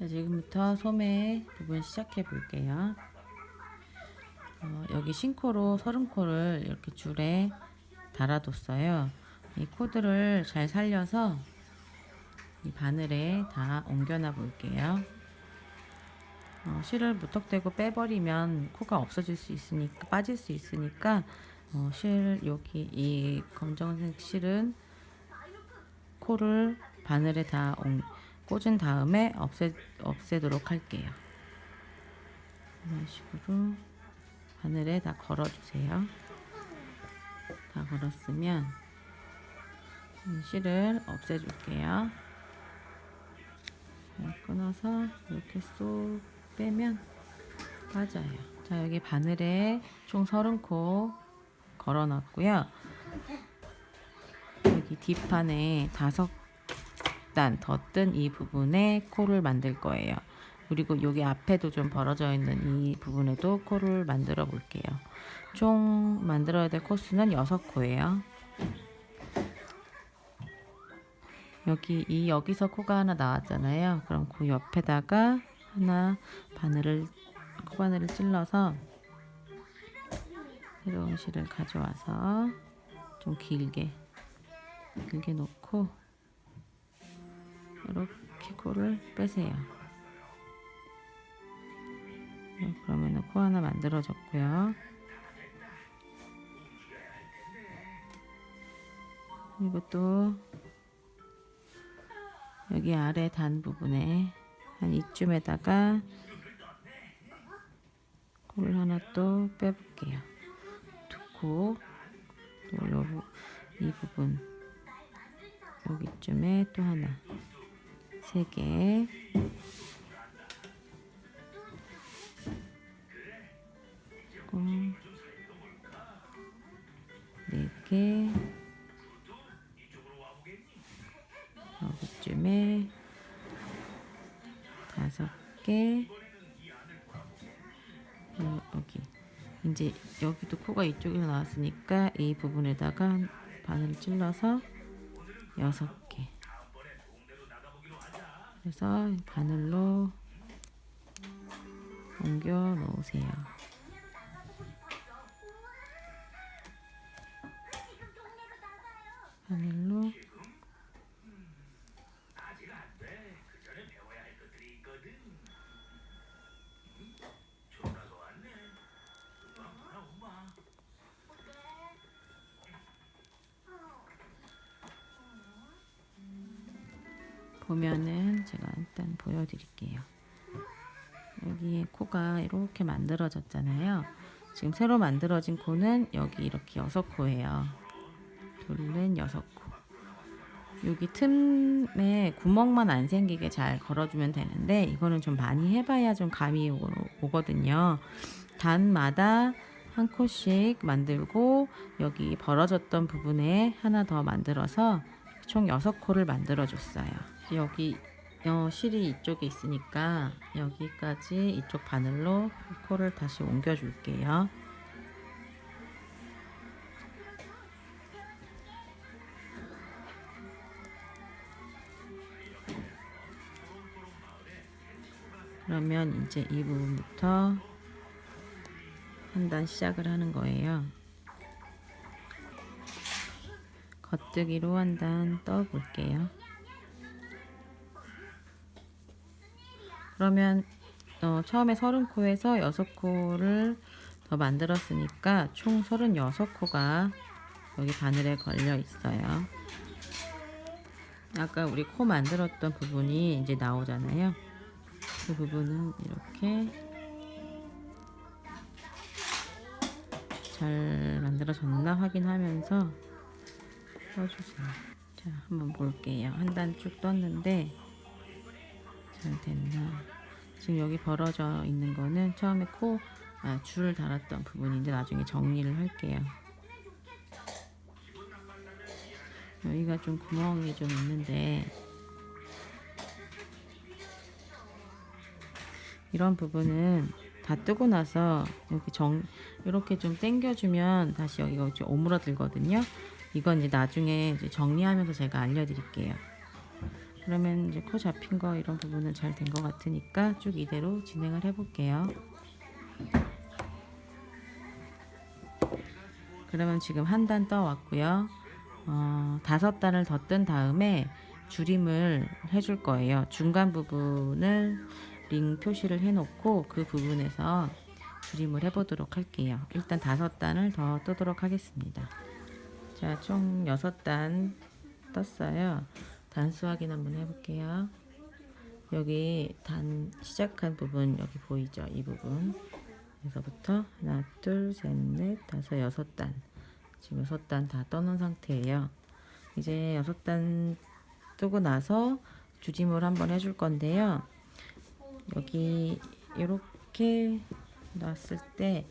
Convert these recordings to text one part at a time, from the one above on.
자, 지금부터 소매 부분 시작해 볼게요. 어, 여기 싱코로 서른코를 이렇게 줄에 달아뒀어요. 이 코드를 잘 살려서 이 바늘에 다 옮겨놔 볼게요. 어, 실을 무턱대고 빼버리면 코가 없어질 수 있으니까 빠질 수 있으니까 어, 실 여기 이 검정색 실은 코를 바늘에 다 옮, 꽂은 다음에 없애 없애도록 할게요. 이런 식으로 바늘에 다 걸어주세요. 다 걸었으면 이 실을 없애줄게요. 잘 끊어서 이렇게 쏙 빼면 빠져요. 자 여기 바늘에 총 30코 걸어놨고요. 여기 뒷판에 다섯 단더뜬이 부분에 코를 만들 거예요. 그리고 여기 앞에도 좀 벌어져 있는 이 부분에도 코를 만들어 볼게요. 총 만들어야 될 코수는 6코예요. 여기 이 여기서 코가 하나 나왔잖아요. 그럼 그 옆에다가 하나 바늘을 코바늘을 찔러서 새로운 실을 가져와서 좀 길게 길게 놓고 이렇게 코를 빼세요. 네, 그러면 코 하나 만들어졌고요. 또 여기 아래 단 부분에 한 이쯤에다가 코를 하나 또 빼볼게요. 두 코, 또 요, 이 부분 여기쯤에 또 하나, 세 개. 코, 네 개. 여기쯤에 다섯 개. 어, 여기 이제 여기도 코가 이쪽에서 나왔으니까 이 부분에다가 바늘을 찔러서 여섯 개. 그래서 바늘로 옮겨 놓으세요. 바늘로 보면은 제가 일단 보여드릴게요. 여기에 코가 이렇게 만들어졌잖아요. 지금 새로 만들어진 코는 여기 이렇게 여섯 코예요. 둘은 여섯 코. 여기 틈에 구멍만 안 생기게 잘 걸어주면 되는데 이거는 좀 많이 해봐야 좀 감이 오- 오거든요. 단마다 한 코씩 만들고 여기 벌어졌던 부분에 하나 더 만들어서 총 여섯 코를 만들어 줬어요. 여기 어, 실이 이쪽에 있으니까 여기까지 이쪽 바늘로 코를 다시 옮겨 줄게요. 그러면 이제 이 부분부터 한 단 시작을 하는 거예요. 겉뜨기로 한 단 떠 볼게요. 그러면 어, 처음에 30코에서 6코를 더 만들었으니까 총 36코가 여기 바늘에 걸려 있어요. 아까 우리 코 만들었던 부분이 이제 나오잖아요. 그 부분은 이렇게 잘 만들어졌나 확인하면서 떠주세요. 자, 한번 볼게요. 한 단 쭉 떴는데 잘 됐나? 지금 여기 벌어져 있는 거는 처음에 코, 아, 줄 달았던 부분인데 나중에 정리를 할게요. 여기가 좀 구멍이 좀 있는데 이런 부분은 다 뜨고 나서 이렇게 정 이렇게 좀 당겨주면 다시 여기가 좀 오므러들거든요. 이건 이제 나중에 이제 정리하면서 제가 알려드릴게요. 그러면 이제 코 잡힌 거 이런 부분은 잘 된 것 같으니까 쭉 이대로 진행을 해볼게요. 그러면 지금 한 단 떠왔고요. 어, 다섯 단을 더 뜬 다음에 줄임을 해줄 거예요. 중간 부분을 링 표시를 해놓고 그 부분에서 줄임을 해보도록 할게요. 일단 다섯 단을 더 뜨도록 하겠습니다. 자, 총 여섯 단 떴어요. 단수 확인 한번 해볼게요. 여기 단 시작한 부분 여기 보이죠? 이 부분. 여기서부터 하나, 둘, 셋, 넷, 다섯, 여섯 단. 지금 여섯 단 다 떠놓은 상태예요. 이제 여섯 단 뜨고 나서 주짐을 한번 해줄 건데요. 여기 이렇게 놨을 때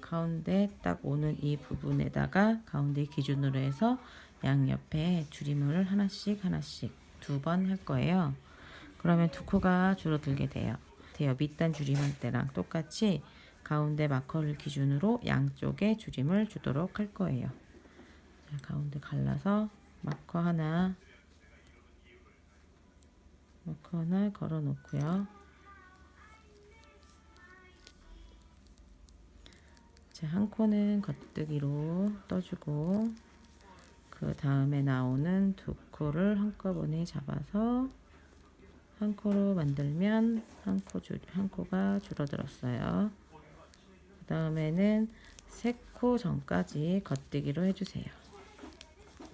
가운데 딱 오는 이 부분에다가 가운데 기준으로 해서 양옆에 줄임을 하나씩 하나씩 두 번 할 거예요. 그러면 두 코가 줄어들게 돼요. 돼요. 밑단 줄임할 때랑 똑같이 가운데 마커를 기준으로 양쪽에 줄임을 주도록 할 거예요. 자, 가운데 갈라서 마커 하나 마커 하나 걸어 놓고요. 자, 한 코는 겉뜨기로 떠주고 그 다음에 나오는 두 코를 한꺼번에 잡아서 한 코로 만들면 한 코 줄, 한 코가 줄어들었어요. 그 다음에는 세 코 전까지 겉뜨기로 해주세요.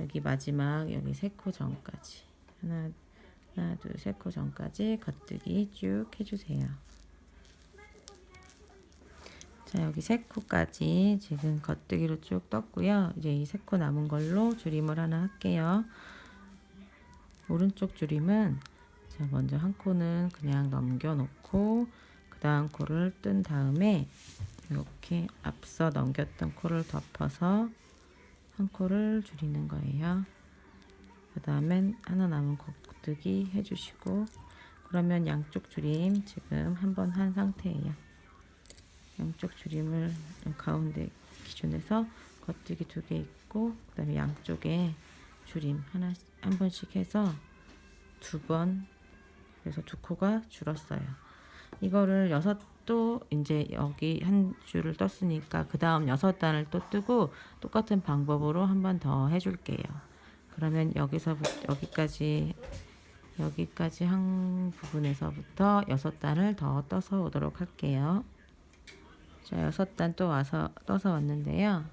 여기 마지막 여기 세 코 전까지 하나 하나 둘 세 코 전까지 겉뜨기 쭉 해주세요. 자 여기 세 코까지 지금 겉뜨기로 쭉 떴고요. 이제 이 세 코 남은 걸로 줄임을 하나 할게요. 오른쪽 줄임은 자 먼저 한 코는 그냥 넘겨놓고 그 다음 코를 뜬 다음에 이렇게 앞서 넘겼던 코를 덮어서 한 코를 줄이는 거예요. 그 다음엔 하나 남은 겉뜨기 해주시고 그러면 양쪽 줄임 지금 한 번 한 상태예요. 양쪽 줄임을 가운데 기준에서 겉뜨기 두 개 있고 그 다음에 양쪽에 줄임 하나 한 번씩 해서 두 번 그래서 두 코가 줄었어요. 이거를 여섯 또 이제 여기 한 줄을 떴으니까 그 다음 여섯 단을 또 뜨고 똑같은 방법으로 한 번 더 해줄게요. 그러면 여기서부터 여기까지 여기까지 한 부분에서부터 여섯 단을 더 떠서 오도록 할게요. 자, 여섯 단 또 와서 떠서 왔는데요.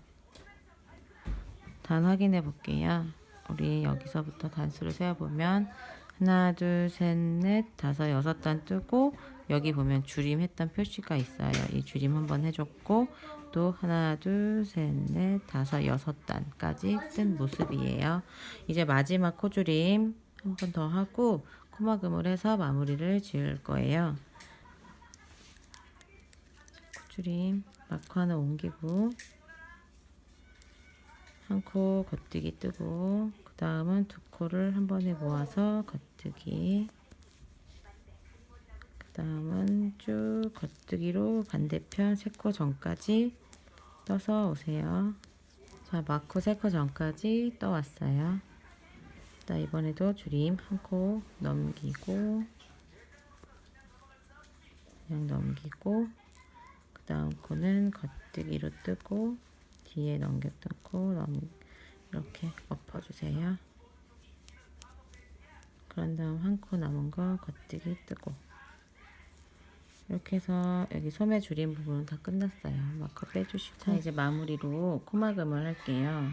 단 확인해 볼게요. 우리 여기서부터 단수를 세어 보면 하나, 둘, 셋, 넷, 다섯, 여섯 단 뜨고 여기 보면 줄임 했던 표시가 있어요. 이 줄임 한번 해줬고 또 하나, 둘, 셋, 넷, 다섯, 여섯 단까지 뜬 모습이에요. 이제 마지막 코줄임 한 번 더 하고 코막음을 해서 마무리를 지을 거예요. 코줄임 마커 하나 옮기고 한 코 겉뜨기 뜨고 그 다음은 두 코를 한 번에 모아서 겉뜨기. 그 다음은 쭉 겉뜨기로 반대편 세 코 전까지 떠서 오세요. 자 마코 세 코 전까지 떠왔어요. 자 이번에도 줄임 한 코 넘기고 그냥 넘기고 그 다음 코는 겉뜨기로 뜨고 뒤에 넘겼던 코 넘, 이렇게 엎어주세요. 그런 다음 한 코 남은 거 겉뜨기 뜨고 이렇게 해서 여기 소매 줄임 부분은 다 끝났어요. 마커 빼주시고 자 이제 마무리로 코막음을 할게요.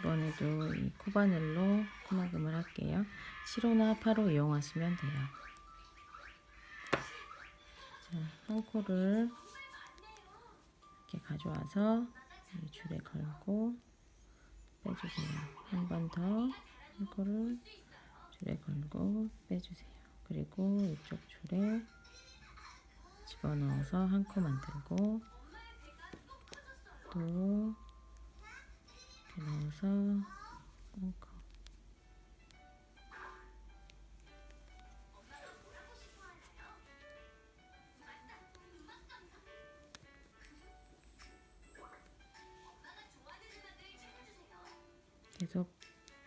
이번에도 이 코바늘로 코막음을 할게요. 7호나 8호 이용하시면 돼요. 자, 한 코를 이렇게 가져와서 이 줄에 걸고 빼주세요. 한 번더 이거를 줄에 걸고 빼주세요. 그리고 이쪽 줄에 집어넣어서 한 코 만들고 또 이렇게 넣어서 한 코.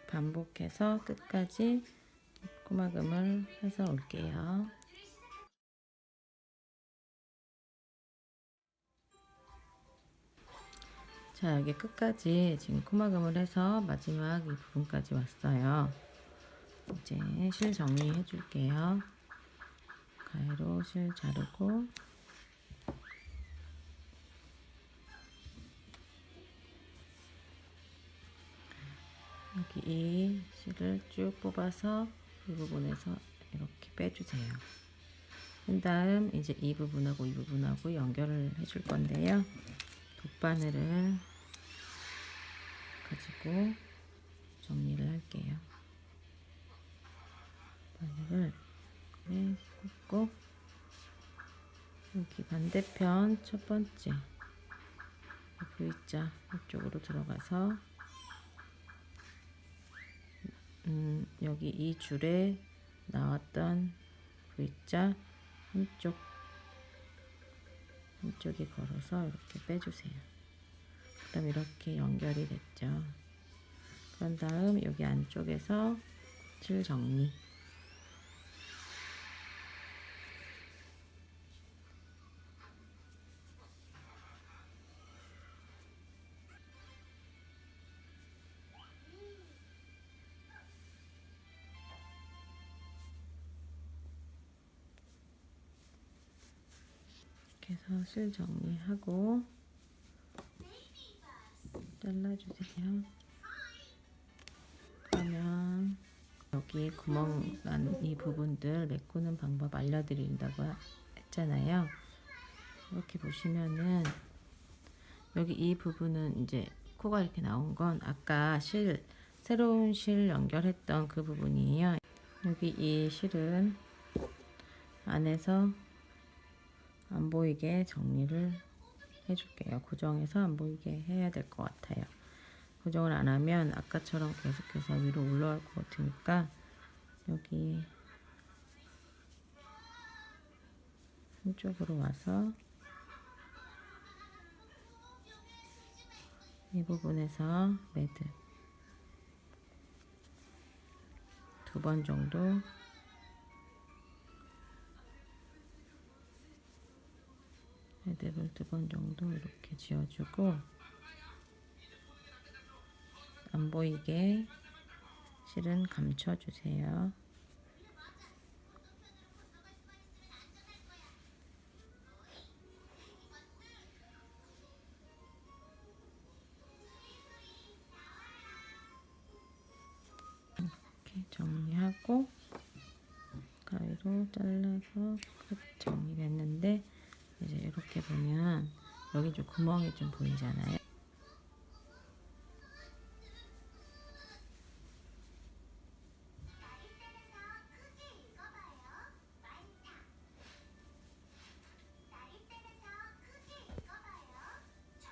반복해서 끝까지 코막음을 해서 올게요. 자, 여기 끝까지 지금 코막음을 해서 마지막 이 부분까지 왔어요. 이제 실 정리해 줄게요. 가위로 실 자르고 이 실을 쭉 뽑아서 이 부분에서 이렇게 빼주세요. 그 다음 이제 이 부분하고 이 부분하고 연결을 해줄 건데요. 돗바늘을 가지고 정리를 할게요. 바늘을 네, 꽂고 여기 반대편 첫 번째 V자 이쪽으로 들어가서 음, 여기 이 줄에 나왔던 V자 한쪽 한쪽에 걸어서 이렇게 빼주세요. 그럼 이렇게 연결이 됐죠. 그런 다음 여기 안쪽에서 실 정리. 실 정리하고 잘라주세요. 그러면 여기 구멍 난 이 부분들 메꾸는 방법 알려드린다고 했잖아요. 이렇게 보시면은 여기 이 부분은 이제 코가 이렇게 나온 건 아까 실 새로운 실 연결했던 그 부분이에요. 여기 이 실은 안에서 안 보이게 정리를 해줄게요. 고정해서 안 보이게 해야 될 것 같아요. 고정을 안 하면 아까처럼 계속해서 위로 올라올 것 같으니까 여기 한쪽으로 와서 이 부분에서 매듭 두 번 정도 매듭을 두 번 정도 이렇게 지어주고 안 보이게 실은 감춰주세요. 이렇게 정리하고 가위로 잘라서 끝 정리됐는데 이제 이렇게 보면 여기 좀 구멍이 좀 보이잖아요.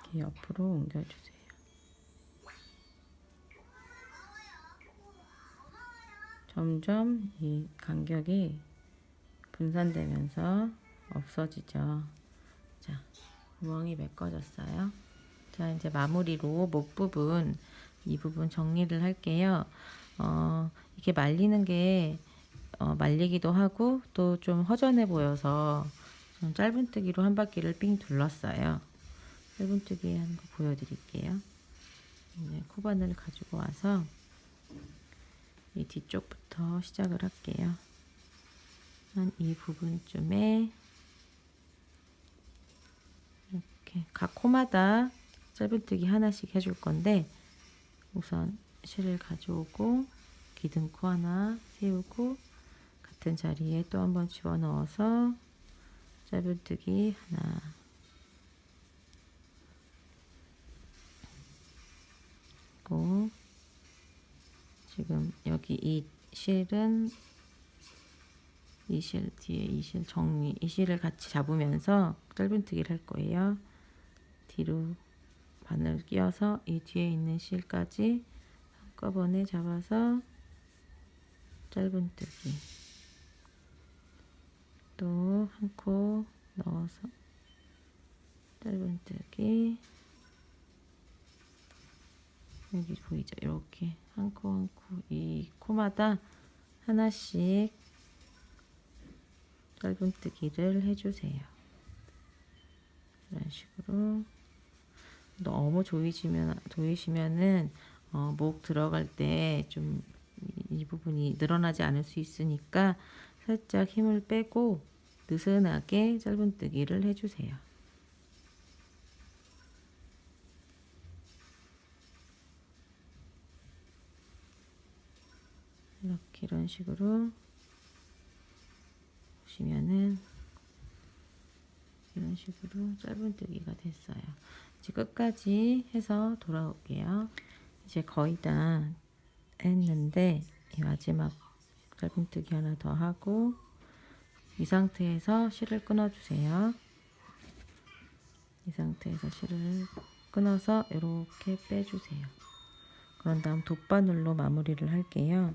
이렇게 옆으로 옮겨주세요. 점점 이 간격이 분산되면서 없어지죠. 자, 구멍이 메꿔졌어요. 자, 이제 마무리로 목 부분, 이 부분 정리를 할게요. 어, 이렇게 말리는 게 어, 말리기도 하고 또 좀 허전해 보여서 좀 짧은뜨기로 한 바퀴를 삥 둘렀어요. 짧은뜨기 하는 거 보여드릴게요. 네, 코바늘 가지고 와서 이 뒤쪽부터 시작을 할게요. 한 이 부분쯤에 이렇게 각 코마다 짧은뜨기 하나씩 해줄 건데 우선 실을 가져오고 기둥코 하나 세우고 같은 자리에 또 한 번 집어 넣어서 짧은뜨기 하나 고 지금 여기 이 실은 이 실 뒤에 이 실 정리 이 실을 같이 잡으면서 짧은뜨기를 할 거예요. 뒤로 바늘 끼워서 이 뒤에 있는 실까지 한꺼번에 잡아서 짧은뜨기 또 한 코 넣어서 짧은뜨기 여기 보이죠? 이렇게 한 코 한 코 이 코마다 하나씩 짧은뜨기를 해주세요. 이런 식으로 너무 조이시면 조이시면은 어, 목 들어갈 때 좀 이 부분이 늘어나지 않을 수 있으니까 살짝 힘을 빼고 느슨하게 짧은뜨기를 해주세요. 이렇게 이런 식으로 보시면은 이런 식으로 짧은뜨기가 됐어요. 이제 끝까지 해서 돌아올게요. 이제 거의 다 했는데 이 마지막 짧은뜨기 하나 더 하고 이 상태에서 실을 끊어주세요. 이 상태에서 실을 끊어서 이렇게 빼주세요. 그런 다음 돗바늘로 마무리를 할게요.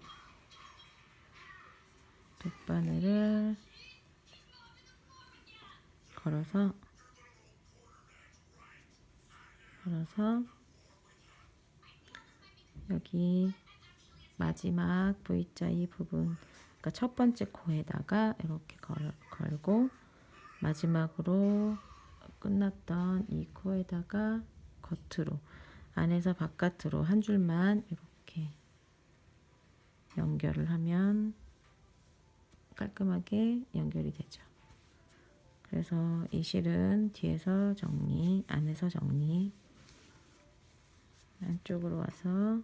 돗바늘을 걸어서 걸어서 여기 마지막 V자 이 부분 그러니까 첫 번째 코에다가 이렇게 걸, 걸고 마지막으로 끝났던 이 코에다가 겉으로 안에서 바깥으로 한 줄만 이렇게 연결을 하면 깔끔하게 연결이 되죠. 그래서 이 실은 뒤에서 정리, 안에서 정리, 안쪽으로 와서